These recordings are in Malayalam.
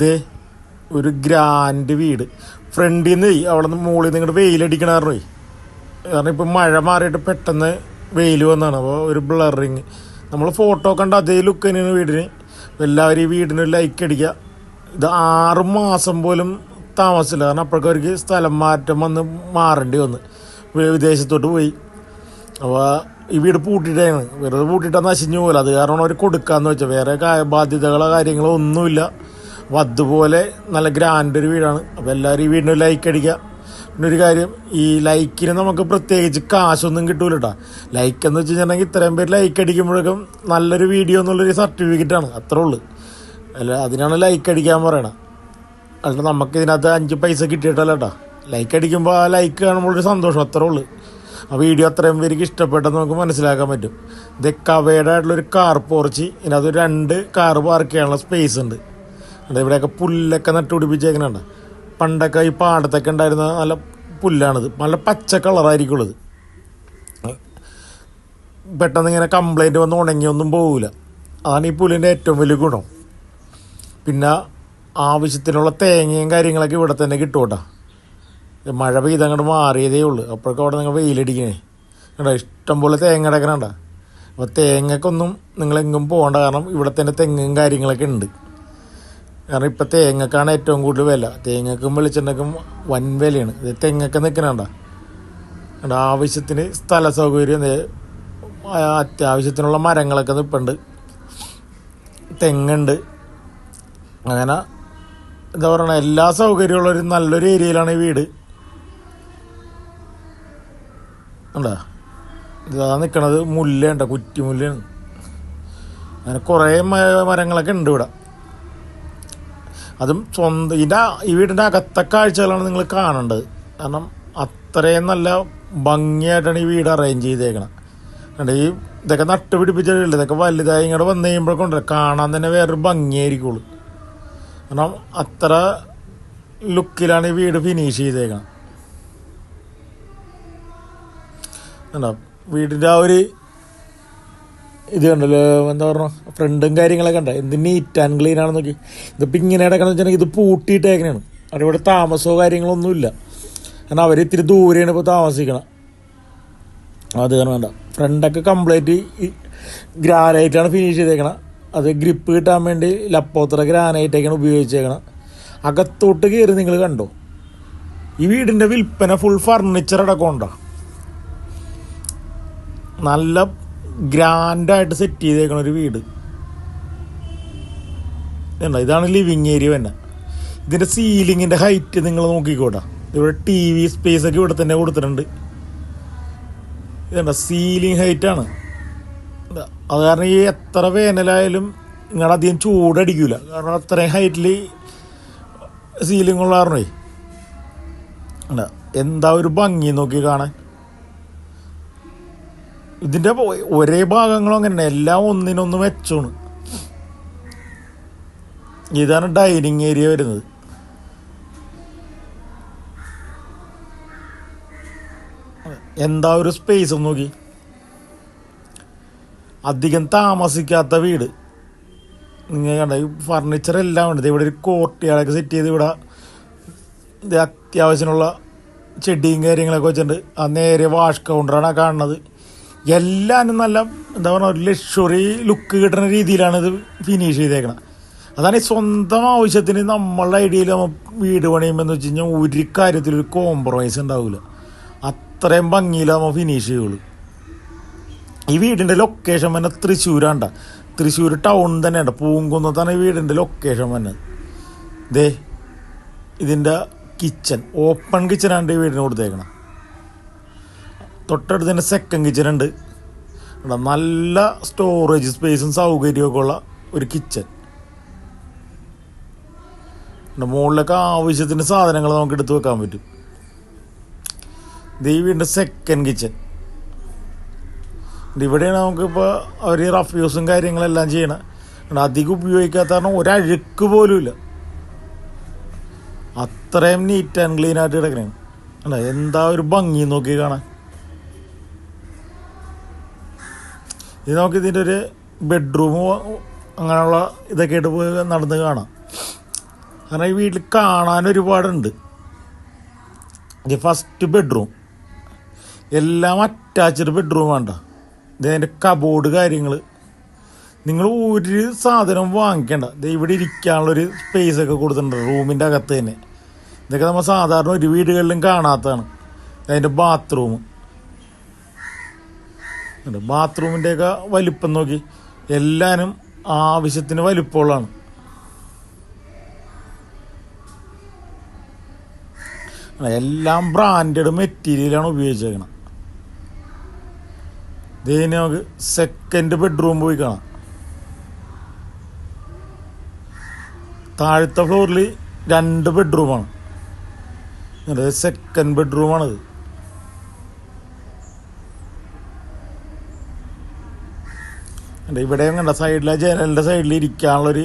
ദേ ഒരു ഗ്രാൻഡ് വീട്. ഫ്രണ്ടിൽ നിന്ന് അവിടെ നിന്ന് മുകളിൽ നിന്ന് ഇങ്ങോട്ട് വെയിലടിക്കണ കാരണമേ കാരണം ഇപ്പം മഴ മാറിയിട്ട് പെട്ടെന്ന് വെയിൽ വന്നാണ്. അപ്പോൾ ഒരു ബ്ലറിങ് നമ്മൾ ഫോട്ടോ കണ്ട അതേ ലുക്ക് തന്നെയാണ് വീടിന്. എല്ലാവരും ഈ വീടിന് ലൈക്ക് അടിക്കുക. ഇത് ആറ് മാസം പോലും താമസിച്ചില്ല കാരണം അപ്പോഴേക്കും അവർക്ക് സ്ഥലം മാറ്റം വന്ന് മാറേണ്ടി വന്ന്. വിദേശത്തോട്ട് പോയി. അപ്പോൾ ഈ വീട് പൂട്ടിയിട്ടാണ്. വെറുതെ പൂട്ടിയിട്ടാൽ നശിഞ്ഞു പോകില്ല അത് കാരണം അവർ കൊടുക്കാന്ന് വെച്ചാൽ വേറെ ബാധ്യതകളോ കാര്യങ്ങളോ ഒന്നുമില്ല. അപ്പോൾ അതുപോലെ നല്ല ഗ്രാൻഡ് ഒരു വീടാണ്. അപ്പോൾ എല്ലാവരും ഈ വീടിന് ലൈക്ക് അടിക്കുക. പിന്നെ ഒരു കാര്യം ഈ ലൈക്കിന് നമുക്ക് പ്രത്യേകിച്ച് കാശൊന്നും കിട്ടൂല കേട്ടോ ലൈക്ക് എന്ന് വെച്ച് കഴിഞ്ഞിട്ടുണ്ടെങ്കിൽ ഇത്രയും പേര് ലൈക്ക് അടിക്കുമ്പോഴേക്കും നല്ലൊരു വീഡിയോ എന്നുള്ളൊരു സർട്ടിഫിക്കറ്റാണ് അത്രേ ഉള്ളൂ. അല്ല അതിനാണ് ലൈക്ക് അടിക്കാൻ പറയണത് അല്ല നമുക്ക് ഇതിനകത്ത് അഞ്ച് പൈസ കിട്ടിയിട്ടല്ല കേട്ടോ ലൈക്ക് അടിക്കുമ്പോൾ ആ ലൈക്ക് കാണുമ്പോൾ ഒരു സന്തോഷം അത്രേ ഉള്ളൂ. ആ വീഡിയോ അത്രയും പേർക്ക് ഇഷ്ടപ്പെട്ടെന്ന് നമുക്ക് മനസ്സിലാക്കാൻ പറ്റും. ഇത് കവേഡ് ആയിട്ടുള്ളൊരു കാർ പോർച്ച് ഇതിനകത്ത് രണ്ട് കാർ പാർക്ക് ചെയ്യാനുള്ള സ്പേസ് ഉണ്ട്. അത് ഇവിടെയൊക്കെ പുല്ലൊക്കെ നട്ടുപിടിപ്പിച്ചേക്കുന്നുണ്ട് പണ്ടൊക്കെ ഈ പാടത്തൊക്കെ ഉണ്ടായിരുന്ന നല്ല പുല്ലാണിത്. നല്ല പച്ച കളറായിരിക്കുള്ളത്. പെട്ടെന്ന് ഇങ്ങനെ കംപ്ലൈന്റ് വന്ന് ഉണങ്ങിയൊന്നും പോകില്ല അതാണ് ഈ പുല്ലിന്റെ ഏറ്റവും വലിയ ഗുണം. പിന്നെ ആവശ്യത്തിനുള്ള തേങ്ങയും കാര്യങ്ങളൊക്കെ ഇവിടെ തന്നെ കിട്ടും കേട്ടോ മഴ പെയ്ത് അങ്ങോട്ട് മാറിയതേ ഉള്ളൂ. അപ്പോഴൊക്കെ അവിടെ നിങ്ങൾ വെയിലടിക്കണേ. കേട്ടോ ഇഷ്ടംപോലെ തേങ്ങ കിടക്കണണ്ട. അപ്പോൾ തേങ്ങക്കൊന്നും നിങ്ങളെങ്ങും പോകേണ്ട. കാരണം ഇവിടെ തന്നെ തെങ്ങും കാര്യങ്ങളൊക്കെ ഉണ്ട്. കാരണം ഇപ്പം തേങ്ങക്കാണ് ഏറ്റവും കൂടുതൽ വില. തേങ്ങക്കും വെളിച്ചെണ്ണക്കും വൻ വിലയാണ്. ഇത് തെങ്ങൊക്കെ നിൽക്കണണ്ട കണ്ടോ ആവശ്യത്തിന് സ്ഥല സൗകര്യം അത്യാവശ്യത്തിനുള്ള മരങ്ങളൊക്കെ നിൽപ്പുണ്ട് തെങ്ങുണ്ട്. അങ്ങനെ എന്താ പറയണ എല്ലാ സൗകര്യമുള്ള ഒരു നല്ലൊരു ഏരിയയിലാണ് ഈ വീട്. ഉണ്ടാ ഇതാ നിൽക്കണത് മുല്ലയുണ്ട കുറ്റിമുല്ലയാണ് അങ്ങനെ കുറേ മരങ്ങളൊക്കെ ഉണ്ട് ഇവിടെ. അതും സ്വന്തം ഇതിന്റെ ഈ വീടിന്റെ അകത്തെ കാഴ്ചകളാണ് നിങ്ങൾ കാണേണ്ടത്. കാരണം അത്രയും നല്ല ഭംഗിയായിട്ടാണ് ഈ വീട് അറേഞ്ച് ചെയ്തേക്കണം. കണ്ടോ ഈ ഇതൊക്കെ നട്ടുപിടിപ്പിച്ചിട്ടില്ല? ഇതൊക്കെ വലുതായി ഇങ്ങോട്ട് വന്നു കഴിയുമ്പോഴൊക്കെ കാണാൻ തന്നെ വേറൊരു ഭംഗിയായിരിക്കുള്ളൂ. കാരണം അത്ര ലുക്കിലാണ് ഈ വീട് ഫിനിഷ് ചെയ്തേക്കണം. വീടിന്റെ ആ ഒരു ഇത് കണ്ടല്ലോ എന്താ പറഞ്ഞ ഫ്രണ്ടും കാര്യങ്ങളൊക്കെ ഉണ്ട് എന്ത് നീറ്റ് ആൻഡ് ക്ലീൻ ആണെന്ന് നോക്കി. ഇതിപ്പോൾ ഇങ്ങനെ കിടക്കണമെന്ന് വെച്ചിട്ടുണ്ടെങ്കിൽ ഇത് പൂട്ടിയിട്ടേക്കണേണ് അവിടെ ഇവിടെ താമസമോ കാര്യങ്ങളൊന്നുമില്ല കാരണം അവർ ഇത്തിരി ദൂരെയാണ് ഇപ്പോൾ താമസിക്കണം. അത് കാരണം വേണ്ട. ഫ്രണ്ടൊക്കെ കംപ്ലീറ്റ് ഗ്രാനൈറ്റാണ് ഫിനിഷ് ചെയ്തേക്കണം. അത് ഗ്രിപ്പ് കിട്ടാൻ വേണ്ടി ലപ്പോത്ര ഗ്രാനൈറ്റൊക്കെയാണ് ഉപയോഗിച്ചേക്കണം. അകത്തോട്ട് കയറി നിങ്ങൾ കണ്ടോ? ഈ വീടിന്റെ വിൽപ്പന ഫുൾ ഫർണിച്ചർ അടക്കം ഉണ്ടോ? നല്ല ഗ്രാൻഡായിട്ട് സെറ്റ് ചെയ്തേക്കണ ഒരു വീട്. എന്താ ഇതാണ് ലിവിങ് ഏരിയ തന്നെ. ഇതിന്റെ സീലിങ്ങിന്റെ ഹൈറ്റ് നിങ്ങൾ നോക്കിക്കോട്ടാ. ഇവിടെ ടി വി സ്പേസ് ഒക്കെ ഇവിടെ തന്നെ കൊടുത്തിട്ടുണ്ട്. ഇതേണ്ട സീലിംഗ് ഹൈറ്റ് ആണ്. ഇതാ. അത് കാരണം ഈ എത്ര വേനലായാലും നിങ്ങളുടെ അധികം ചൂടടിക്കില്ല കാരണം അത്രയും ഹൈറ്റിൽ സീലിംഗ് ഉള്ള കാരണമേ എന്താ ഒരു ഭംഗി നോക്കി കാണാൻ. ഇതിന്റെ ഒരേ ഭാഗങ്ങളും അങ്ങനെ എല്ലാം ഒന്നിനൊന്ന് മെച്ചമാണ്. ഇതാണ് ഡൈനിങ് ഏരിയ വരുന്നത്. എന്താ ഒരു സ്പേസ് നോക്കി. അധികം താമസിക്കാത്ത വീട്. നിങ്ങൾ കണ്ട ഈ ഫർണിച്ചർ എല്ലാം ഉണ്ട്. ഇവിടെ ഒരു കോർട്ടിയാളൊക്കെ സെറ്റ് ചെയ്ത് ഇവിടെ ഇത് അത്യാവശ്യമുള്ള ചെടിയും കാര്യങ്ങളൊക്കെ വെച്ചിട്ടുണ്ട്. ആ നേരെ വാഷ് കൗണ്ടറാണ് കാണുന്നത്. എല്ലാനും നല്ല എന്താ പറയുക ഒരു ലക്ഷറി ലുക്ക് കിട്ടുന്ന രീതിയിലാണ് ഇത് ഫിനിഷ് ചെയ്തേക്കണം അതാണ് സ്വന്തം ആവശ്യത്തിന് നമ്മളുടെ ഐഡിയയിൽ നമ്മൾ വീട് പണിയുമ്പോൾ വെച്ച് കഴിഞ്ഞാൽ ഒരു കാര്യത്തിലൊരു കോംപ്രമൈസ് ഉണ്ടാവില്ല അത്രയും ഭംഗിയിൽ നമ്മൾ ഫിനിഷ് ചെയ്യുള്ളൂ. ഈ വീടിന്റെ ലൊക്കേഷൻ തന്നെ തൃശ്ശൂരാണ്ട തൃശ്ശൂർ ടൗൺ തന്നെയുണ്ട് പൂങ്കുന്നത്താണ് ഈ വീടിന്റെ ലൊക്കേഷൻ തന്നെ. ദേ ഇതിന്റെ കിച്ചൺ ഓപ്പൺ കിച്ചണാണ്ട് ഈ വീടിന് കൊടുത്തേക്കണം തൊട്ടടുത്ത് തന്നെ സെക്കൻഡ് കിച്ചൺ ഉണ്ട്. ഇവിടെ നല്ല സ്റ്റോറേജ് സ്പേസും സൗകര്യമൊക്കെ ഉള്ള ഒരു കിച്ചൺ പിന്നെ മുകളിലൊക്കെ ആവശ്യത്തിന് സാധനങ്ങൾ നമുക്ക് എടുത്ത് വെക്കാൻ പറ്റും. ദേവിയുടെ സെക്കൻഡ് കിച്ചൺ ഇവിടെയാണ് നമുക്കിപ്പോൾ അവർ റഫ് യൂസും കാര്യങ്ങളെല്ലാം ചെയ്യണം. അധികം ഉപയോഗിക്കാത്ത കാരണം ഒരഴുക്ക് പോലും ഇല്ല. അത്രയും നീറ്റ് ആൻഡ് ക്ലീൻ ആയിട്ട് കിടക്കണേ. എന്താ ഒരു ഭംഗി നോക്കി കാണാൻ. ഇത് നമുക്ക് ഇതിന്റെ ഒരു ബെഡ്റൂമോ അങ്ങനെയുള്ള ഇതൊക്കെ ആയിട്ട് പോയി നടന്ന് കാണാം. കാരണം ഈ വീട്ടിൽ കാണാൻ ഒരുപാടുണ്ട്. ഇത് ഫസ്റ്റ് ബെഡ്റൂം എല്ലാം അറ്റാച്ച്ഡ് ബെഡ്റൂം വേണ്ട ഇത് അതിന്റെ കബോർഡ് കാര്യങ്ങൾ നിങ്ങൾ ഒരു സാധനം വാങ്ങിക്കേണ്ട. ഇവിടെ ഇരിക്കാനുള്ളൊരു സ്പേസ് ഒക്കെ കൊടുത്തിട്ടുണ്ട് റൂമിന്റെ അകത്ത് തന്നെ. ഇതൊക്കെ നമ്മൾ സാധാരണ ഒരു വീടുകളിലും കാണാത്തതാണ്. അതിന്റെ ബാത്റൂം ബാത്റൂമിന്റെയൊക്കെ വലിപ്പം നോക്കി. എല്ലാനും ആവശ്യത്തിന് വലിപ്പമുള്ളതാണ്. എല്ലാം ബ്രാൻഡഡ് മെറ്റീരിയലാണ് ഉപയോഗിച്ചേക്കണം. ഇതിന് നമുക്ക് സെക്കൻഡ് ബെഡ്റൂം പോയി കാണാം. താഴത്തെ ഫ്ലോറിൽ രണ്ട് ബെഡ്റൂമാണ് സെക്കൻഡ് ബെഡ്റൂമാണത് ഉണ്ട് ഇവിടെയും കണ്ട സൈഡിലെ ജനലിന്റെ സൈഡിൽ ഇരിക്കാനുള്ളൊരു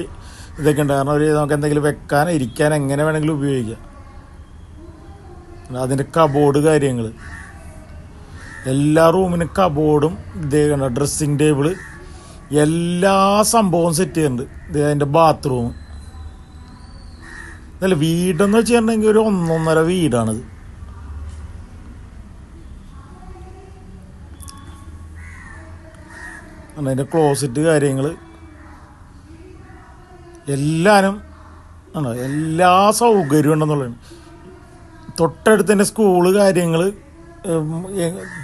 ഇതൊക്കെ ഉണ്ട്. കാരണം ഒരു നമുക്ക് എന്തെങ്കിലും വെക്കാൻ ഇരിക്കാൻ എങ്ങനെ വേണമെങ്കിലും ഉപയോഗിക്കാം. അതിന്റെ കബോർഡ് കാര്യങ്ങൾ എല്ലാ റൂമിനും കബോർഡും ഇതേ കണ്ട ഡ്രസ്സിങ് ടേബിൾ എല്ലാ സംഭവവും സെറ്റ് ചെയ്യുന്നുണ്ട് ഇതേ അതിന്റെ ബാത്റൂം അല്ല വീടെന്ന് വെച്ചിട്ടുണ്ടെങ്കിൽ ഒരു ഒന്നൊന്നര വീടാണിത്. അതിന്റെ ക്ലോസറ്റ് കാര്യങ്ങൾ എല്ലാനും ആണോ. എല്ലാ സൗകര്യവും ഉണ്ടെന്നുള്ളതാണ്. തൊട്ടടുത്ത് തന്നെ സ്കൂൾ കാര്യങ്ങൾ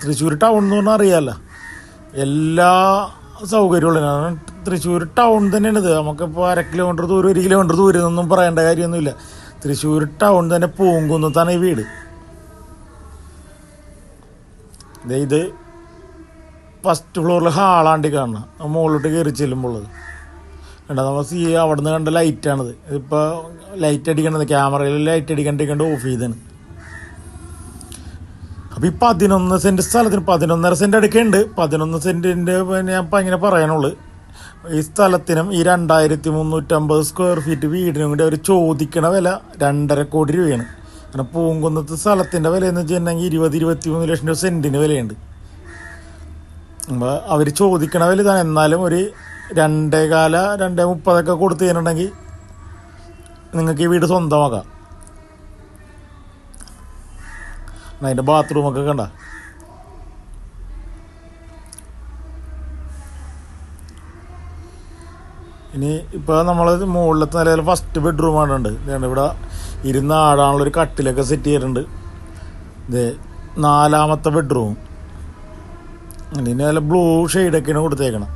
തൃശ്ശൂർ ടൗൺ എന്ന് പറഞ്ഞാൽ അറിയാമല്ല എല്ലാ സൗകര്യമുള്ളതാണ് തൃശ്ശൂർ ടൗൺ തന്നെയാണ് ഇത്. നമുക്കിപ്പോൾ അര കിലോമീറ്റർ ദൂരം ഒരു കിലോമീറ്റർ ദൂരം എന്നൊന്നും പറയേണ്ട കാര്യമൊന്നുമില്ല. തൃശ്ശൂർ ടൗൺ തന്നെ പൂങ്കുന്നത്താണ് ഈ വീട്. ഇത് ഫസ്റ്റ് ഫ്ലോറിൽ ഹാളാണ്ടി കാണണം മുകളിലോട്ട് കയറി ചെല്ലുമ്പോൾ കണ്ട? നമ്മൾ സി അവിടെ നിന്ന് കണ്ട ലൈറ്റാണിത് ഇതിപ്പോൾ ലൈറ്റ് അടിക്കണത് ക്യാമറയിൽ ലൈറ്റ് അടിക്കണ്ടിരിക്കേണ്ട ഓഫ് ചെയ്താണ് അപ്പോൾ ഈ പതിനൊന്ന് സെന്റ് സ്ഥലത്തിന് പതിനൊന്നര സെന്റ് അടുക്കുണ്ട്. പതിനൊന്ന് സെന്റിന്റെ ഞാൻ ഇപ്പം ഇങ്ങനെ പറയാനുള്ളൂ. ഈ സ്ഥലത്തിനും ഈ രണ്ടായിരത്തി മുന്നൂറ്റമ്പത് സ്ക്വയർ ഫീറ്റ് വീടിനും കൂടി അവർ ചോദിക്കണ വില രണ്ടര കോടി രൂപയാണ്. കാരണം പൂങ്കുന്നത്തെ സ്ഥലത്തിന്റെ വില എന്ന് വെച്ചിട്ടുണ്ടെങ്കിൽ ഇരുപത് ഇരുപത്തി മൂന്ന് ലക്ഷം രൂപ സെന്റിന് വിലയുണ്ട്. അവർ ചോദിക്കണ വലുതാണ് എന്നാലും ഒരു രണ്ടേ കാല രണ്ടേ മുപ്പതൊക്കെ കൊടുത്തു കഴിഞ്ഞിട്ടുണ്ടെങ്കിൽ നിങ്ങൾക്ക് ഈ വീട് സ്വന്തമാക്കാം. അതിന്റെ ബാത്റൂമൊക്കെ കണ്ട? ഇനി ഇപ്പോൾ നമ്മൾ മുകളിലത്തെ നിലയിൽ ഫസ്റ്റ് ബെഡ്റൂം ആണുണ്ട്. ഇതാണ് ഇവിടെ ഇരുന്ന് ആടാനുള്ളൊരു കട്ടിലൊക്കെ സെറ്റ് ചെയ്തിട്ടുണ്ട്. ഇത് നാലാമത്തെ ബെഡ്റൂം ഇതിന് നല്ല ബ്ലൂ ഷെയ്ഡൊക്കെയാണ് കൊടുത്തേക്കണം.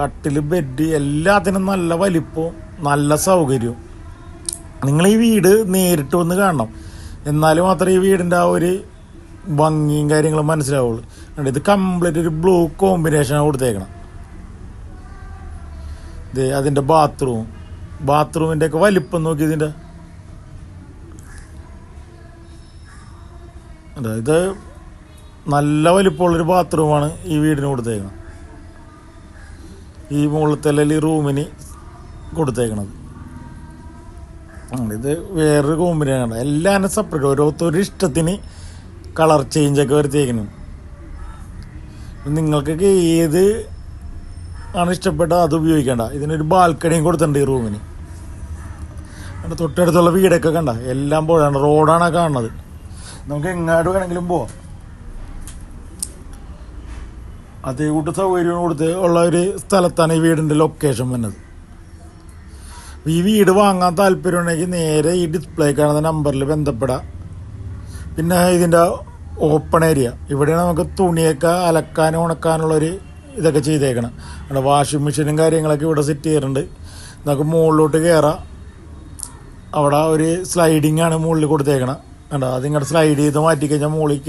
കട്ടിൽ ബെഡ് എല്ലാത്തിനും നല്ല വലിപ്പവും നല്ല സൗകര്യവും. നിങ്ങൾ ഈ വീട് നേരിട്ട് വന്ന് കാണണം. എന്നാൽ മാത്രമേ ഈ വീടിന്റെ ആ ഒരു ഭംഗിയും കാര്യങ്ങളും മനസ്സിലാവുള്ളൂ. ഇത് കംപ്ലീറ്റ് ഒരു ബ്ലൂ കോമ്പിനേഷനാണ് കൊടുത്തേക്കണം. ഇത് അതിന്റെ ബാത്റൂം ബാത്റൂമിന്റെ ഒക്കെ വലിപ്പം നോക്കി ഇതിന്റെ. അതായത് നല്ല വലിപ്പമുള്ളൊരു ബാത്റൂമാണ് ഈ വീടിന് കൊടുത്തേക്കുന്നത് ഈ അല്ലെങ്കിൽ ഈ റൂമിന് കൊടുത്തേക്കണത്. ഇത് വേറൊരു കോമ്പിനേഷൻ എല്ലാം സെപ്പറേറ്റ് ഓരോരുത്തരുടെ ഇഷ്ടത്തിന് കളർ ചേഞ്ചൊക്കെ വരുത്തേക്കണം നിങ്ങൾക്കൊക്കെ ഏത് ആണ് ഇഷ്ടപ്പെട്ടത് അത് ഉപയോഗിക്കേണ്ട. ഇതിനൊരു ബാൽക്കണിയും കൊടുത്തിട്ടുണ്ട് ഈ റൂമിന്. തൊട്ടടുത്തുള്ള വീടൊക്കെ കണ്ട. എല്ലാം പോഴാണ് റോഡാണ് കാണുന്നത്. നമുക്ക് എങ്ങോട്ട് വേണമെങ്കിലും പോവാം. അതേ കൂട്ട് സൗകര്യം കൊടുത്ത് ഉള്ള ഒരു സ്ഥലത്താണ് ഈ വീടിന്റെ ലൊക്കേഷൻ വന്നത്. ഈ വീട് വാങ്ങാൻ താല്പര്യമുണ്ടെങ്കിൽ നേരെ ഈ ഡിസ്പ്ലേ കാണുന്ന നമ്പറിൽ ബന്ധപ്പെടാം. പിന്നെ ഇതിന്റെ ഓപ്പൺ ഏരിയ ഇവിടെയാണ് നമുക്ക് തുണിയൊക്കെ അലക്കാനും ഉണക്കാനുള്ളൊരു ഇതൊക്കെ ചെയ്തേക്കണം. അവിടെ വാഷിംഗ് മെഷീനും കാര്യങ്ങളൊക്കെ ഇവിടെ സെറ്റ് ചെയ്യാറുണ്ട് നമുക്ക് മുകളിലോട്ട് കയറാം അവിടെ ഒരു സ്ലൈഡിങ് ആണ് മുകളിൽ കൊടുത്തേക്കണം. കണ്ടോ? അതിങ്ങോട്ട് സ്ലൈഡ് ചെയ്ത് മാറ്റിക്കഴിഞ്ഞാൽ മുകളിൽ